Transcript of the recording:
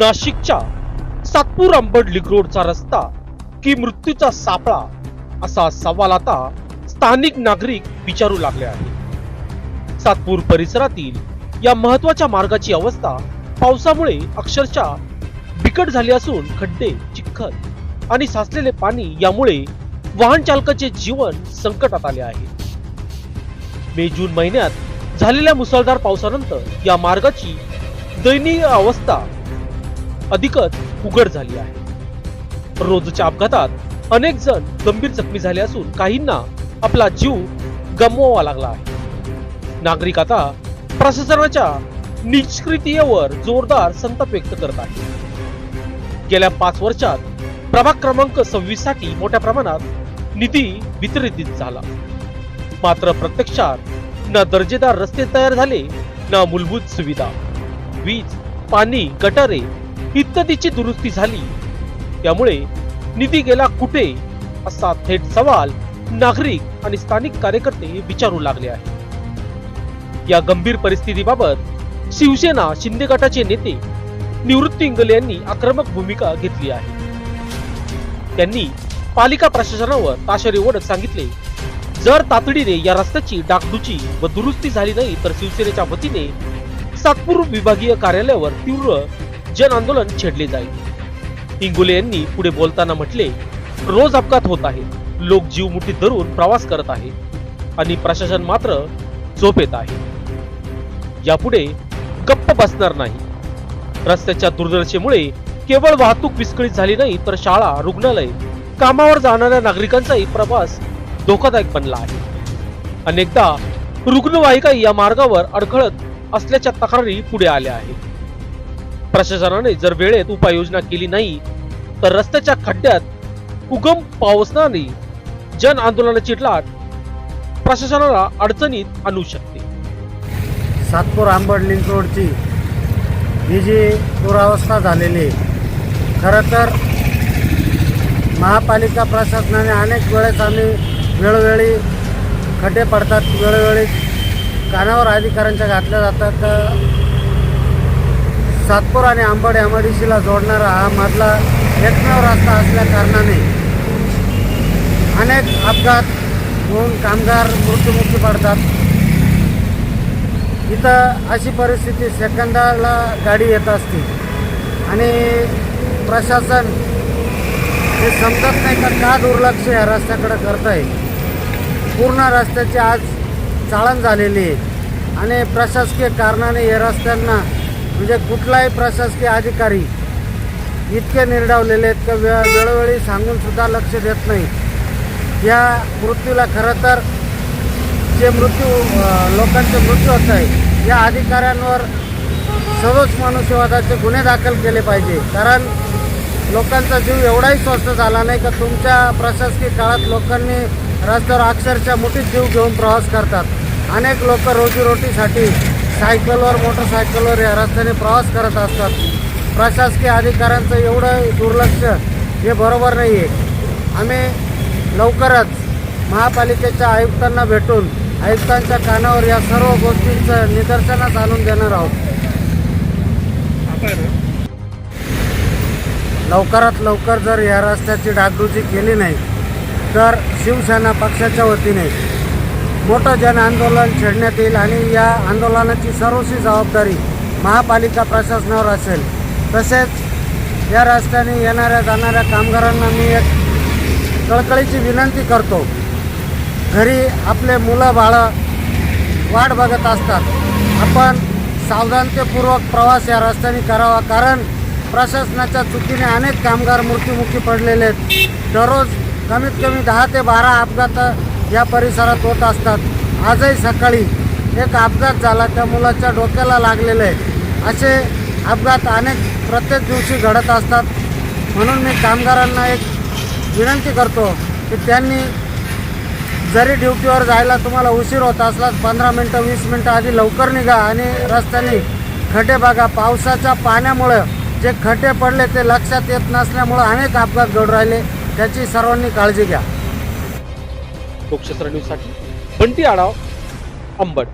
नाशिकच्या सातपूर अंबड लिग रोडचा रस्ता की मृत्यूचा सापळा असा सवाल आता स्थानिक नागरिक विचारू लागले आहे सातपूर परिसरातील या महत्त्वाच्या मार्गाची अवस्था पावसामुळे अक्षरशः बिकट झाली असून खड्डे चिखल आणि साचलेले पाणी यामुळे वाहन चालकाचे जीवन संकटात आले आहे. मे जून महिन्यात झालेल्या मुसळधार पावसानंतर या मार्गाची दयनीय अवस्था अधिकच उघड झाली आहे. रोजच्या अपघातात अनेक जण गंभीर जखमी झाले असून काहींना आपला जीव गमवावा लागला आहे. नागरिक आता प्रशासनाच्या निष्क्रियतेवर जोरदार संताप व्यक्त करत आहे गेल्या पाच वर्षात प्रभाग क्रमांक सव्वीससाठी मोठ्या प्रमाणात निधी वितरित झाला. मात्र प्रत्यक्षात ना दर्जेदार रस्ते तयार झाले ना मूलभूत सुविधा. वीज पाणी गटारे इत्यादीची दुरुस्ती झाली. त्यामुळे निधी गेला कुठे? असा थेट सवाल नागरिक आणि स्थानिक कार्यकर्ते विचारू लागले आहेत. या गंभीर परिस्थितीबाबत शिवसेना शिंदे गटाचे नेते निवृत्ती इंगले यांनी आक्रमक भूमिका घेतली आहे. त्यांनी पालिका प्रशासनावर ताशेरे ओढत सांगितले जर तातडीने या रस्त्याची डागडुची व दुरुस्ती झाली नाही तर शिवसेनेच्या वतीने सातपूर विभागीय कार्यालयावर तीव्र जन आंदोलन छेडले जाईल. इंगुले यांनी पुढे बोलताना म्हटले रोज अपघात होत आहेत लोक जीव मुठीत धरून प्रवास करत आहेत आणि प्रशासन मात्र झोपेत आहे. यापुढे गप्प बसणार नाही. रस्त्याच्या दुर्दशेमुळे केवळ वाहतूक विस्कळीत झाली नाही तर शाळा रुग्णालय कामावर जाणाऱ्या नागरिकांचाही प्रवास धोकादायक बनला आहे. अनेकदा रुग्णवाहिका या मार्गावर अडखळत असल्याच्या तक्रारी पुढे आल्या आहेत. प्रशासनाने जर वेळेत उपाययोजना केली नाही तर रस्त्याच्या खड्ड्यात उगम पावसनाने जन आंदोलनाची लाट प्रशासनाला अडचणीत आणू शकते. सातपूर आंबड लिंक रोडची ही जी दुरावस्था झालेली खरं तर महापालिका प्रशासनाने अनेक वेळेस आम्ही वेळोवेळी खड्डे पडतात वेळोवेळी कानावर अधिकाऱ्यांच्या घातल्या जातात तर सातपूर आणि आंबड यामडीशीला जोडणारा हा मधला एकमेव रस्ता असल्या कारणाने अनेक अपघात होऊन कामगार मृत्युमुखी पडतात. इथं अशी परिस्थिती सेकंदाला गाडी येत असते आणि प्रशासन हे समजत नाही का का दुर्लक्ष या रस्त्याकडे करत आहे पूर्ण रस्त्याची आज चाळण झालेली आहे आणि प्रशासकीय कारणाने या रस्त्यांना म्हणजे कुठलाही प्रशासकीय अधिकारी इतके निर्डावलेले आहेत का वे वेळोवेळी सांगून सुद्धा लक्ष देत नाही. या मृत्यूला खरं तर जे मृत्यू लोकांचे मृत्यू होत आहे या अधिकाऱ्यांवर सर्वच मनुष्यवादाचे गुन्हे दाखल केले पाहिजे. कारण लोकांचा जीव एवढाही स्वस्त झाला नाही का तुमच्या प्रशासकीय काळात लोकांनी रस्त्यावर अक्षरशः मोठीच जीव घेऊन प्रवास करतात. अनेक लोक रोजीरोटीसाठी सायकलवर मोटरसायकलवर या रस्त्याने प्रवास करत असतात. प्रशासकीय अधिकाऱ्यांचं एवढं दुर्लक्ष हे बरोबर नाही आहे आम्ही लवकरच महापालिकेच्या आयुक्तांना भेटून आयुक्तांच्या कानावर या सर्व गोष्टींचं निदर्शनास आणून देणार आहोत. लवकरात लवकर जर या रस्त्याची डागडुजी केली नाही तर शिवसेना पक्षाच्या वतीने मोठं जन आंदोलन छेडण्यात येईल आणि या आंदोलनाची सर्वस्वी जबाबदारी महापालिका प्रशासनावर असेल. तसेच या रस्त्याने येणाऱ्या जाणाऱ्या कामगारांना मी एक कळकळीची विनंती करतो. घरी आपले मुलं बाळं वाट बघत असतात. आपण सावधानतेपूर्वक प्रवास या रस्त्याने करावा कारण प्रशासनाच्या चुकीने अनेक कामगार मृत्युमुखी पडलेले आहेत. दररोज कमीत कमी दहा ते बारा अपघात या परिसरात होत असतात. आजही सकाळी एक अपघात झाला त्या मुलाच्या डोक्याला लागलेलं आहे. असे अपघात अनेक प्रत्येक दिवशी घडत असतात. म्हणून मी कामगारांना एक विनंती करतो की त्यांनी जरी ड्युटीवर जायला तुम्हाला उशीर होत असला पंधरा मिनटं वीस मिनटं आधी लवकर निघा आणि रस्त्याने खड्डे बघा. पावसाच्या पाण्यामुळं जे खड्डे पडले ते लक्षात येत नसल्यामुळं अनेक अपघात घडू राहिले. त्याची सर्वांनी काळजी घ्या. लोकशास्त्र न्यूजसाठी. बंटी आढाव अंबड.